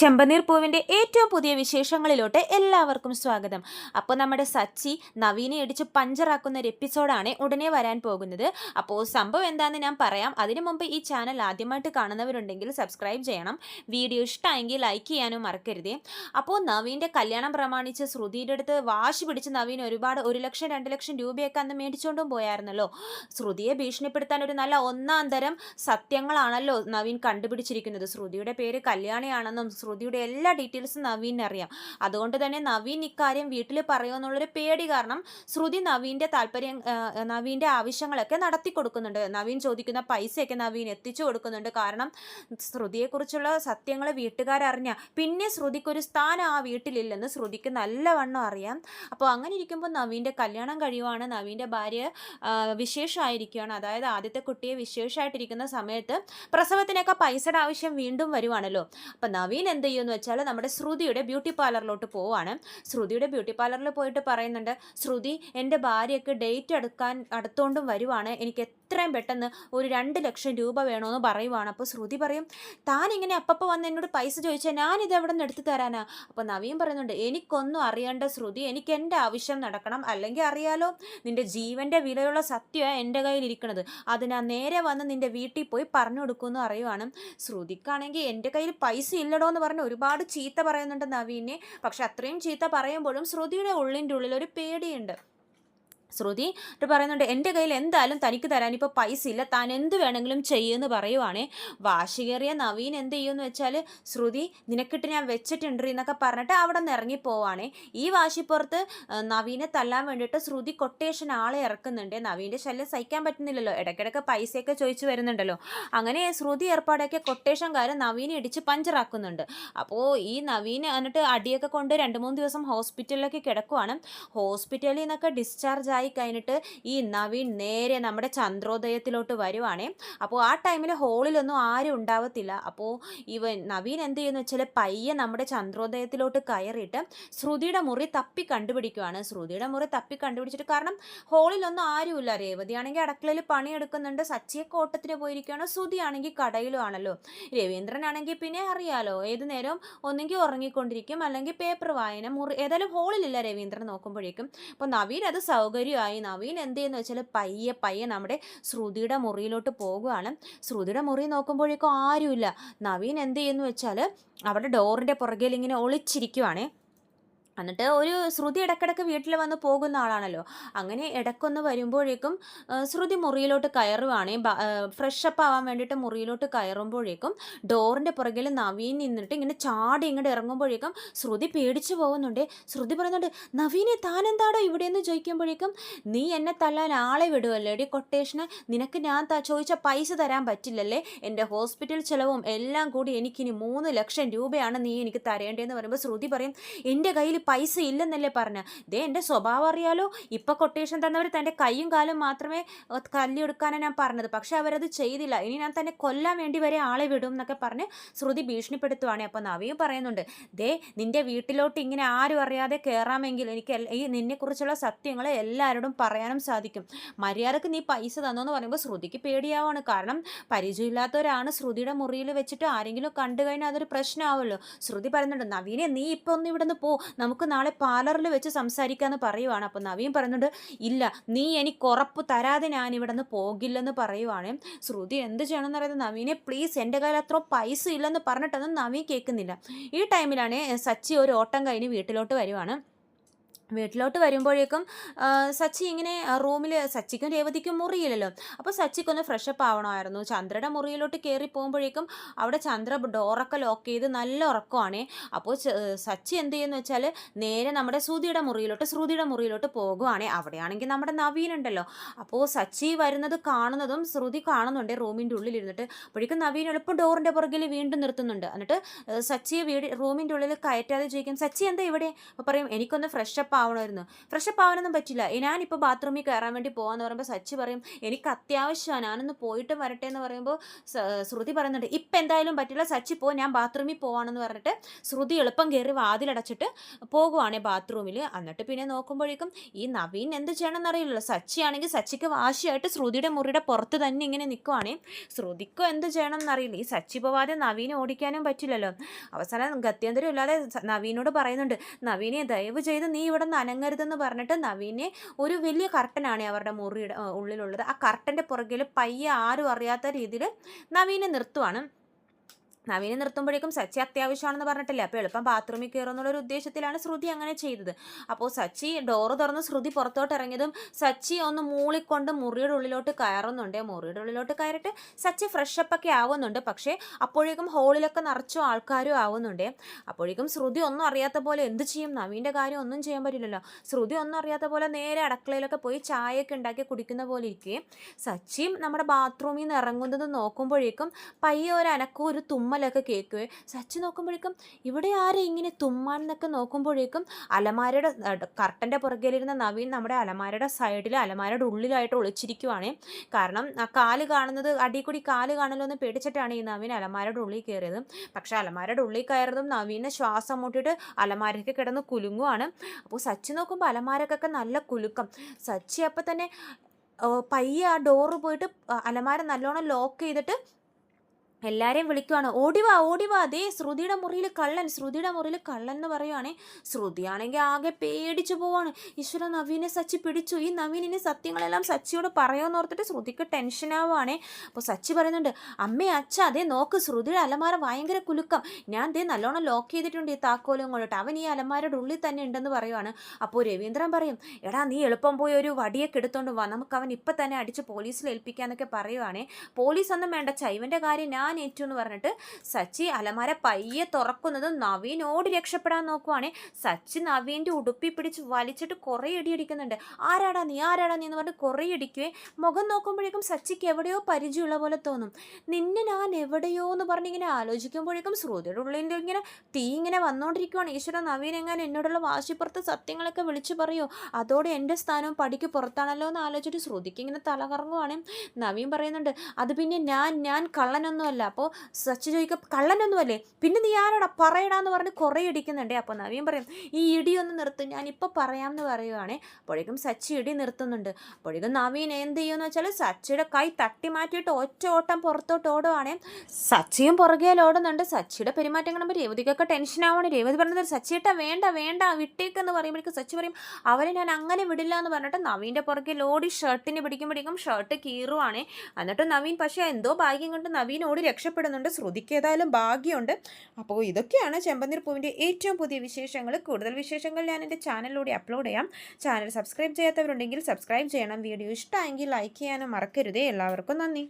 ചെമ്പനീർ പൂവിന്റെ ഏറ്റവും പുതിയ വിശേഷങ്ങളിലോട്ട് എല്ലാവർക്കും സ്വാഗതം. അപ്പോൾ നമ്മുടെ സച്ചി നവീനെ ഇടിച്ച് പഞ്ചറാക്കുന്ന ഒരു എപ്പിസോഡാണ് ഉടനെ വരാൻ പോകുന്നത്. അപ്പോൾ സംഭവം എന്താണെന്ന് ഞാൻ പറയാം. അതിനു മുമ്പ് ഈ ചാനൽ ആദ്യമായിട്ട് കാണുന്നവരുണ്ടെങ്കിൽ സബ്സ്ക്രൈബ് ചെയ്യണം. വീഡിയോ ഇഷ്ടമായെങ്കിൽ ലൈക്ക് ചെയ്യാനും മറക്കരുതേ. അപ്പോൾ നവീന്റെ കല്യാണം പ്രമാണിച്ച് ശ്രുതിയുടെ അടുത്ത് വാശി പിടിച്ച് നവീൻ ഒരുപാട് ഒരു ലക്ഷം രണ്ട് ലക്ഷം രൂപയൊക്കെ അന്ന് മേടിച്ചുകൊണ്ടും പോയായിരുന്നല്ലോ. ശ്രുതിയെ ഭീഷണിപ്പെടുത്താൻ ഒരു നല്ല ഒന്നാം തരം സത്യങ്ങളാണല്ലോ നവീൻ കണ്ടുപിടിച്ചിരിക്കുന്നത്. ശ്രുതിയുടെ പേര് കല്യാണിയാണെന്നും ശ്രുതിയുടെ എല്ലാ ഡീറ്റെയിൽസും നവീൻ അറിയാം. അതുകൊണ്ട് തന്നെ നവീൻ ഇക്കാര്യം വീട്ടിൽ പറയുമെന്നുള്ളൊരു പേടി കാരണം ശ്രുതി നവീന്റെ താല്പര്യം നവീന്റെ ആവശ്യങ്ങളൊക്കെ നടത്തി കൊടുക്കുന്നുണ്ട്. നവീൻ ചോദിക്കുന്ന പൈസയൊക്കെ നവീൻ എത്തിച്ചു കൊടുക്കുന്നുണ്ട്. കാരണം ശ്രുതിയെക്കുറിച്ചുള്ള സത്യങ്ങൾ വീട്ടുകാരറിഞ്ഞ പിന്നെ ശ്രുതിക്കൊരു സ്ഥാനം ആ വീട്ടിലില്ലെന്ന് ശ്രുതിക്ക് നല്ലവണ്ണം അറിയാം. അപ്പോൾ അങ്ങനെ ഇരിക്കുമ്പോൾ നവീന്റെ കല്യാണം കഴിയുവാണ്. നവീന്റെ ഭാര്യ വിശേഷമായിരിക്കുകയാണ്. അതായത് ആദ്യത്തെ കുട്ടിയെ വിശേഷമായിട്ടിരിക്കുന്ന സമയത്ത് പ്രസവത്തിനൊക്കെ പൈസയുടെ ആവശ്യം വീണ്ടും വരുവാണല്ലോ. അപ്പം നവീൻ എന്ത് ചെയ്യുമെന്ന് വെച്ചാൽ നമ്മുടെ ശ്രുതിയുടെ ബ്യൂട്ടി പാർലറിലോട്ട് പോവാണ്. ശ്രുതിയുടെ ബ്യൂട്ടി പാർലറിൽ പോയിട്ട് പറയുന്നുണ്ട് ശ്രുതി എന്റെ ഭാര്യയ്ക്ക് ഡേറ്റ് എടുക്കാൻ അടുത്തോണ്ടും വരുവാണ്. എനിക്ക് എത്രയും പെട്ടെന്ന് ഒരു രണ്ട് ലക്ഷം രൂപ വേണമെന്ന് പറയുവാണ്. അപ്പോൾ ശ്രുതി പറയും താൻ ഇങ്ങനെ അപ്പപ്പോൾ വന്ന് എന്നോട് പൈസ ചോദിച്ചാൽ ഞാനിത് എവിടെ നിന്ന് എടുത്തു തരാനാ? അപ്പോൾ നവീൻ പറയുന്നുണ്ട് എനിക്കൊന്നും അറിയേണ്ട ശ്രുതി എനിക്ക് എന്റെ ആവശ്യം നടക്കണം. അല്ലെങ്കിൽ അറിയാലോ നിന്റെ ജീവന്റെ വിലയുള്ള സത്യമാണ് എന്റെ കയ്യിലിരിക്കുന്നത് അത് ഞാൻ നേരെ വന്ന് നിന്റെ വീട്ടിൽ പോയി പറഞ്ഞു കൊടുക്കുമെന്ന് അറിയുവാണ് ശ്രുതിക്കാണെങ്കിൽ എന്റെ കയ്യിൽ പൈസ ഇല്ലടോ എന്ന് പറഞ്ഞ് ഒരുപാട് ചീത്ത പറയുന്നുണ്ട് നവീനെ. പക്ഷെ അത്രയും ചീത്ത പറയുമ്പോഴും ശ്രുതിയുടെ ഉള്ളിന്റെ ഉള്ളിൽ ഒരു പേടിയുണ്ട്. ശ്രുതി എന്നിട്ട് പറയുന്നുണ്ട് എന്റെ കയ്യിൽ എന്തായാലും തനിക്ക് തരാൻ ഇപ്പോൾ പൈസ ഇല്ല. താൻ എന്ത് വേണമെങ്കിലും ചെയ്യുമെന്ന് പറയുവാണേ. വാശികേറിയ നവീൻ എന്ത് ചെയ്യുമെന്ന് വെച്ചാൽ ശ്രുതി നിനക്കിട്ട് ഞാൻ വെച്ചിട്ടുണ്ട് എന്നൊക്കെ പറഞ്ഞിട്ട് അവിടെ നിന്ന് ഇറങ്ങിപ്പോവാണേ ഈ വാശിപ്പുറത്ത് നവീനെ തല്ലാൻ വേണ്ടിയിട്ട് ശ്രുതി കൊട്ടേഷൻ ആളെ ഇറക്കുന്നുണ്ട്. നവീന്റെ ശല്യം സഹിക്കാൻ പറ്റുന്നില്ലല്ലോ. ഇടയ്ക്കിടയ്ക്ക് പൈസയൊക്കെ ചോദിച്ചു വരുന്നുണ്ടല്ലോ. അങ്ങനെ ശ്രുതി ഏർപ്പാടാക്കിയ കൊട്ടേഷൻകാരൻ നവീനെ ഇടിച്ച് പഞ്ചറാക്കുന്നുണ്ട്. അപ്പോൾ ഈ നവീനെ എന്നിട്ട് അടിയൊക്കെ കൊണ്ട് രണ്ട് മൂന്ന് ദിവസം ഹോസ്പിറ്റലിലൊക്കെ കിടക്കുവാണ്. ഹോസ്പിറ്റലിൽ നിന്നൊക്കെ ഡിസ്ചാർജ് കഴിഞ്ഞിട്ട് ഈ നവീൻ നേരെ നമ്മുടെ ചന്ദ്രോദയത്തിലോട്ട് വരുവാണേ. അപ്പോൾ ആ ടൈമിൽ ഹോളിലൊന്നും ആരും ഉണ്ടാവത്തില്ല. അപ്പോൾ ഇവൻ നവീൻ എന്ത് ചെയ്യുന്നു വെച്ചാൽ പയ്യെ നമ്മുടെ ചന്ദ്രോദയത്തിലോട്ട് കയറിയിട്ട് ശ്രുതിയുടെ മുറി തപ്പി കണ്ടുപിടിക്കുവാണ്. ശ്രുതിയുടെ മുറി തപ്പി കണ്ടുപിടിച്ചിട്ട് കാരണം ഹോളിലൊന്നും ആരുമില്ല. രേവതിയാണെങ്കിൽ അടുക്കളയിൽ പണിയെടുക്കുന്നുണ്ട്. സച്ചിയെ കോട്ടത്തിന് പോയിരിക്കുകയാണ്. ശ്രുതിയാണെങ്കിൽ കടയിലും ആണല്ലോ. രവീന്ദ്രനാണെങ്കിൽ പിന്നെ അറിയാലോ. ഏത് നേരവും ഒന്നെങ്കിൽ ഉറങ്ങിക്കൊണ്ടിരിക്കും. അല്ലെങ്കിൽ പേപ്പർ വായന മുറി ഏതായാലും ഹോളിലില്ല രവീന്ദ്രൻ നോക്കുമ്പോഴേക്കും. അപ്പോൾ നവീൻ അത് സൗകര്യമായി നവീൻ എന്ത് ചെയ്യുന്നു വെച്ചാൽ പയ്യെ പയ്യെ നമ്മുടെ ശ്രുതിയുടെ മുറിയിലോട്ട് പോകുകയാണ് ശ്രുതിയുടെ മുറി നോക്കുമ്പോഴേക്കും ആരുമില്ല. നവീൻ എന്ത് ചെയ്യുന്നു വെച്ചാൽ അവിടെ ഡോറിന്റെ പുറകിൽ ഇങ്ങനെ ഒളിച്ചിരിക്കുവാണേ. എന്നിട്ട് ഒരു ശ്രുതി ഇടക്കിടക്ക് വീട്ടിൽ വന്ന് പോകുന്ന ആളാണല്ലോ. അങ്ങനെ ഇടക്കൊന്ന് വരുമ്പോഴേക്കും ശ്രുതി മുറിയിലോട്ട് കയറുവാണേ ഫ്രഷ് അപ്പ് ആവാൻ വേണ്ടിയിട്ട് മുറിയിലോട്ട് കയറുമ്പോഴേക്കും ഡോറിന്റെ പുറകിൽ നവീൻ നിന്നിട്ട് ഇങ്ങനെ ചാടി ഇങ്ങോട്ട് ഇറങ്ങുമ്പോഴേക്കും ശ്രുതി പേടിച്ചു പോകുന്നുണ്ട്. ശ്രുതി പറയുന്നുണ്ട് നവീനെ താൻ എന്താടോ ഇവിടെ എന്ന് ചോദിക്കുമ്പോഴേക്കും നീ എന്നെ തല്ലാൻ ആളെ വിടുമല്ലോ എടി കൊട്ടേഷന് നിനക്ക് ഞാൻ ചോദിച്ച പൈസ തരാൻ പറ്റില്ലല്ലേ? എന്റെ ഹോസ്പിറ്റൽ ചിലവും എല്ലാം കൂടി എനിക്കിനി മൂന്ന് ലക്ഷം രൂപയാണ് നീ എനിക്ക് തരേണ്ടതെന്ന് പറയുമ്പോൾ ശ്രുതി പറയും എന്റെ കയ്യിൽ പൈസ ഇല്ലെന്നല്ലേ പറഞ്ഞ. ദേ എന്റെ സ്വഭാവം അറിയാലോ. ഇപ്പം കൊട്ടേഷൻ തന്നവർ തന്റെ കൈയും കാലും മാത്രമേ കല്ലെടുക്കാനാണ് ഞാൻ പറഞ്ഞത്. പക്ഷെ അവരത് ചെയ്തില്ല. ഇനി ഞാൻ തന്നെ കൊല്ലാൻ വേണ്ടി വരെ ആളെ വിടും എന്നൊക്കെ പറഞ്ഞ് ശ്രുതി ഭീഷണിപ്പെടുത്തുവാണ്. അപ്പോൾ നവിയും പറയുന്നുണ്ട് ദേ നിന്റെ വീട്ടിലോട്ട് ഇങ്ങനെ ആരും അറിയാതെ കയറാമെങ്കിൽ എനിക്ക് ഈ നിന്നെക്കുറിച്ചുള്ള സത്യങ്ങൾ എല്ലാവരോടും പറയാനും സാധിക്കും. മര്യാദയ്ക്ക് നീ പൈസ തന്നോന്ന് പറയുമ്പോൾ ശ്രുതിക്ക് പേടിയാവാണ്. കാരണം പരിചയമില്ലാത്തവരാണ് ശ്രുതിയുടെ മുറിയിൽ വെച്ചിട്ട് ആരെങ്കിലും കണ്ടു കഴിഞ്ഞാൽ അതൊരു പ്രശ്നമാവുമല്ലോ. ശ്രുതി പറയുന്നുണ്ട് നവീനെ നീ ഇപ്പോൾ ഒന്ന് ഇവിടെ നിന്ന് പോ. നമുക്ക് നാളെ പാർലറിൽ വെച്ച് സംസാരിക്കാമെന്ന് പറയുവാണ്. അപ്പോൾ നവീൻ പറയുന്നുണ്ട് ഇല്ല നീ എനിക്ക് ഉറപ്പ് തരാതെ ഞാൻ ഇവിടെ നിന്ന് പോകില്ലെന്ന് പറയുവാണ്. ശ്രുതി എന്ത് ചെയ്യണമെന്ന് പറയുന്നത് നവീനെ പ്ലീസ് എന്റെ കയ്യിൽ അത്ര പൈസ ഇല്ലെന്ന് പറഞ്ഞിട്ടൊന്നും നവീൻ കേൾക്കുന്നില്ല. ഈ ടൈമിലാണ് സച്ചി ഒരു ഓട്ടം കഴിഞ്ഞ് വീട്ടിലോട്ട് വരുവാണ്. വീട്ടിലോട്ട് വരുമ്പോഴേക്കും സച്ചി ഇങ്ങനെ റൂമിൽ സച്ചിക്കും രേവതിക്കും മുറിയില്ലല്ലോ. അപ്പോൾ സച്ചിക്കൊന്ന് ഫ്രഷപ്പ് ആവണമായിരുന്നു. ചന്ദ്രയുടെ മുറിയിലോട്ട് കയറി പോകുമ്പോഴേക്കും അവിടെ ചന്ദ്ര ഡോറൊക്കെ ലോക്ക് ചെയ്ത് നല്ല ഉറക്കമാണേ. അപ്പോൾ സച്ചി എന്ത് ചെയ്യുന്നു വെച്ചാൽ നേരെ നമ്മുടെ ശ്രുതിയുടെ മുറിയിലോട്ട് ശ്രുതിയുടെ മുറിയിലോട്ട് പോകുവാണേ. അവിടെയാണെങ്കിൽ നമ്മുടെ നവീൻ ഉണ്ടല്ലോ. അപ്പോൾ സച്ചി വരുന്നത് കാണുന്നതും ശ്രുതി കാണുന്നുണ്ട് റൂമിന്റെ ഉള്ളിലിരുന്നിട്ട്. അപ്പോഴേക്കും നവീൻ എളുപ്പം ഡോറിന്റെ പുറകിൽ വീണ്ടും നിർത്തുന്നുണ്ട്. എന്നിട്ട് സച്ചിയെ വീട് റൂമിന്റെ ഉള്ളിൽ കയറ്റാതെ ചോദിക്കും സച്ചി എന്താ ഇവിടെ? അപ്പോൾ പറയും എനിക്കൊന്ന് ഫ്രഷപ്പ് ആവണമായിരുന്നു ഫ്രഷപ്പ് ആവാനൊന്നും പറ്റില്ല. "ഏ, ഞാനിപ്പോൾ ബാത്റൂമിൽ കയറാൻ വേണ്ടി പോകാമെന്ന് പറയുമ്പോൾ സച്ചി പറയും എനിക്ക് അത്യാവശ്യമാണ് ഞാനൊന്ന് പോയിട്ട് വരട്ടെ എന്ന് പറയുമ്പോൾ ശ്രുതി പറയുന്നുണ്ട്. ഇപ്പം എന്തായാലും പറ്റില്ല സച്ചി പോ ഞാൻ ബാത്റൂമിൽ പോവാണെന്ന് പറഞ്ഞിട്ട് ശ്രുതി എളുപ്പം കയറി വാതിലടച്ചിട്ട് പോകുവാണേ ബാത്റൂമിൽ എന്നിട്ട് പിന്നെ നോക്കുമ്പോഴേക്കും ഈ നവീൻ എന്ത് ചെയ്യണമെന്ന് അറിയില്ലല്ലോ സച്ചി ആണെങ്കിൽ സച്ചിക്ക് വാശിയായിട്ട് ശ്രുതിയുടെ മുറിയുടെ പുറത്ത് തന്നെ ഇങ്ങനെ നിൽക്കുവാണേ ശ്രുതിക്കും എന്ത് ചെയ്യണം എന്നറിയില്ല ഈ സച്ചി പോവാതെ നവീനെ ഓടിക്കാനും പറ്റില്ലല്ലോ. അവസാനം ഗത്യന്തരം ഇല്ലാതെ നവീനോട് പറയുന്നുണ്ട് നവീനെ ദയവ് ചെയ്ത് നീ ഇവിടെ നിന്ന് അനങ്ങരുതെന്ന് പറഞ്ഞിട്ട് നവീനെ ഒരു വലിയ കർട്ടനാണ് അവരുടെ മുറിയുടെ ഉള്ളിലുള്ളത്. ആ കർട്ടന്റെ പുറകിൽ പയ്യെ ആരും അറിയാത്ത രീതിയിൽ നവീനെ നിർത്തുവാണ്. നവീനെ നിർത്തുമ്പോഴേക്കും സച്ചി അത്യാവശ്യമാണെന്ന് പറഞ്ഞിട്ടില്ല? അപ്പോൾ എളുപ്പം ബാത്റൂമിൽ കയറുന്നുള്ള ഒരു ഉദ്ദേശത്തിലാണ് ശ്രുതി അങ്ങനെ ചെയ്തത്. അപ്പോൾ സച്ചി ഡോറ് തുറന്ന് ശ്രുതി പുറത്തോട്ട് ഇറങ്ങിയതും സച്ചി ഒന്ന് മൂളിക്കൊണ്ട് മുറിയുടെ ഉള്ളിലോട്ട് കയറുന്നുണ്ട്. മുറിയുടെ ഉള്ളിലോട്ട് കയറിയിട്ട് സച്ചി ഫ്രഷപ്പ് ഒക്കെ ആവുന്നുണ്ട്. പക്ഷേ അപ്പോഴേക്കും ഹോളിലൊക്കെ നിറച്ചോ ആൾക്കാരും ആവുന്നുണ്ട്. അപ്പോഴേക്കും ശ്രുതി ഒന്നും അറിയാത്ത പോലെ എന്ത് ചെയ്യും? നവീന്റെ കാര്യം ഒന്നും ചെയ്യാൻ പറ്റില്ലല്ലോ. ശ്രുതി ഒന്നും അറിയാത്ത പോലെ നേരെ അടുക്കളയിലൊക്കെ പോയി ചായയൊക്കെ ഉണ്ടാക്കി കുടിക്കുന്ന പോലെ ഇരിക്കുകയും സച്ചിയും നമ്മുടെ ബാത്റൂമിൽ നിന്ന് ഇറങ്ങുന്നത് നോക്കുമ്പോഴേക്കും പയ്യെ ഒരു അനക്കം ഒരു തുമ്മലൊക്കെ കേൾക്കുവേ. സച്ച് നോക്കുമ്പോഴേക്കും ഇവിടെ ആരെ ഇങ്ങനെ തുമ്മാൻ എന്നൊക്കെ നോക്കുമ്പോഴേക്കും അലമാരയുടെ കർട്ടന്റെ പുറകിലിരുന്ന നവീൻ നമ്മുടെ അലമാരയുടെ സൈഡിൽ അലമാരയുടെ ഉള്ളിലായിട്ട് ഒളിച്ചിരിക്കുവാണ്. കാരണം ആ കാൽ കാണുന്നത് അടിക്കൂടി കൂടി കാൽ കാണലോ എന്ന് പേടിച്ചിട്ടാണ് ഈ നവീൻ അലമാരയുടെ ഉള്ളിൽ കയറിയത്. പക്ഷെ അലമാരയുടെ ഉള്ളിൽ കയറതും നവീനെ ശ്വാസം മുട്ടിയിട്ട് അലമാരയ്ക്ക് കിടന്ന് കുലുങ്ങുവാണ്. അപ്പോൾ സച്ച് നോക്കുമ്പോൾ അലമാരക്കൊക്കെ നല്ല കുലുക്കം. സച്ചി അപ്പം തന്നെ പയ്യെ ആ ഡോറ് പോയിട്ട് അലമാര നല്ലോണം ലോക്ക് ചെയ്തിട്ട് എല്ലാവരെയും വിളിക്കുവാണ്. ഓടിവാ ഓടിവാ. അതേ ശ്രുതിയുടെ മുറിയിൽ കള്ളൻ ശ്രുതിയുടെ മുറിയിൽ കള്ളൻ എന്ന് പറയുവാണേ. ശ്രുതിയാണെങ്കിൽ ആകെ പേടിച്ചു പോവാണ്. ഈശ്വര നവീനെ സച്ചി പിടിച്ചു. ഈ നവീൻ ഇനി സത്യങ്ങളെല്ലാം സച്ചിയോട് പറയുമെന്ന് ഓർത്തിട്ട് ശ്രുതിക്ക് ടെൻഷൻ ആവുകയാണേ അപ്പോൾ സച്ചി പറയുന്നുണ്ട് അമ്മേ അച്ഛ അതേ നോക്ക് ശ്രുതിയുടെ അലമാര ഭയങ്കര കുലുക്കം. ഞാൻ ദേ നല്ലോണം ലോക്ക് ചെയ്തിട്ടുണ്ട് ഈ താക്കോലും കൊണ്ടിട്ട്. അവൻ ഈ അലമാരയുടെ ഉള്ളിൽ തന്നെ ഉണ്ടെന്ന് പറയുവാണ്. അപ്പോൾ രവീന്ദ്രൻ പറയും എടാ നീ എളുപ്പം പോയി ഒരു വടിയൊക്കെ എടുത്തോണ്ട് വാ. നമുക്ക് അവൻ ഇപ്പം തന്നെ അടിച്ച് പോലീസിൽ ഏൽപ്പിക്കാന്നൊക്കെ പറയുവാണേ. പോലീസ് ഒന്നും വേണ്ട. ചൈവന്റെ കാര്യം ഞാൻ ഏറ്റു എന്ന് പറഞ്ഞിട്ട് സച്ചി അലമാര പയ്യെ തുറക്കുന്നത് നവീൻ ഓടി രക്ഷപ്പെടാൻ നോക്കുവാണേ. സച്ചി നവീന്റെ ഉടുപ്പി പിടിച്ച് വലിച്ചിട്ട് കുറേ ഇടിയടിക്കുന്നുണ്ട്. ആരാടാ നീ? ആരാടാ നീ എന്ന് പറഞ്ഞിട്ട് കുറേ ഇടിക്കുവേ. മുഖം നോക്കുമ്പോഴേക്കും സച്ചിക്ക് എവിടെയോ പരിചയമുള്ള പോലെ തോന്നും. നിന്നെ ഞാൻ എവിടെയോ എന്ന് പറഞ്ഞിങ്ങനെ ആലോചിക്കുമ്പോഴേക്കും ശ്രുതിയുടെ ഉള്ളിന്റെ ഇങ്ങനെ തീ ഇങ്ങനെ വന്നുകൊണ്ടിരിക്കുവാണ് ഈശ്വര നവീൻ എങ്ങനെ എന്നോടുള്ള വാശിപ്പുറത്ത് സത്യങ്ങളൊക്കെ വിളിച്ചു പറയോ? അതോടെ എന്റെ സ്ഥാനവും പടിക്ക് പുറത്താണല്ലോ എന്ന് ആലോചിച്ചിട്ട് ശ്രുതിക്ക് ഇങ്ങനെ തലകറങ്ങുവാണ്. നവീൻ പറയുന്നുണ്ട് അത് പിന്നെ ഞാൻ ഞാൻ കള്ളനൊന്നുമല്ല. അപ്പോൾ സച്ച് ചോദിക്കും കള്ളനൊന്നുമല്ലേ? പിന്നെ നീ ആരാടാ? പറയടാന്ന് പറഞ്ഞ് കുറേ ഇടിക്കുന്നുണ്ടേ. അപ്പോൾ നവീൻ പറയും ഈ ഇടിയൊന്ന് നിർത്തും ഞാനിപ്പോൾ പറയാമെന്ന് പറയുവാണേ. അപ്പോഴേക്കും സച്ചി ഇടി നിർത്തുന്നുണ്ട്. അപ്പോഴേക്കും നവീൻ എന്ത് ചെയ്യുമെന്ന് വെച്ചാൽ സച്ചിയുടെ കൈ തട്ടി മാറ്റിയിട്ട് ഒറ്റ ഓട്ടം പുറത്തോട്ട് ഓടുവാണേ. സച്ചിയും പുറകേൽ ഓടുന്നുണ്ട് സച്ചിയുടെ പെരുമാറ്റം കാണുമ്പോൾ രേവതിക്കൊക്കെ ടെൻഷൻ ആവണം. രേവതി പറഞ്ഞത് സച്ചിയിട്ട വേണ്ട വേണ്ട വിട്ടേക്കെന്ന് പറയുമ്പോഴേക്കും സച്ചി പറയും അവരെ ഞാൻ അങ്ങനെ വിടില്ല എന്ന് പറഞ്ഞിട്ട് നവീന്റെ പുറകെ ലോടി ഷർട്ടിന് പിടിക്കുമ്പോഴേക്കും ഷർട്ട് കീറുവാണേ. എന്നിട്ട് നവീൻ പക്ഷേ എന്തോ ഭാഗ്യം കൊണ്ട് നവീൻ ഓടി രക്ഷപ്പെടുന്നുണ്ട്. ശ്രുതിക്ക് ഏതായാലും ഭാഗ്യമുണ്ട്. അപ്പോൾ ഇതൊക്കെയാണ് ചെമ്പന്നീർ പൂവിന്റെ ഏറ്റവും പുതിയ വിശേഷങ്ങൾ. കൂടുതൽ വിശേഷങ്ങൾ ഞാൻ എന്റെ ചാനലിലൂടെ അപ്ലോഡ് ചെയ്യാം. ചാനൽ സബ്സ്ക്രൈബ് ചെയ്യാത്തവരുണ്ടെങ്കിൽ സബ്സ്ക്രൈബ് ചെയ്യണം. വീഡിയോ ഇഷ്ടമായെങ്കിൽ ലൈക്ക് ചെയ്യാനും മറക്കരുതേ. എല്ലാവർക്കും നന്ദി.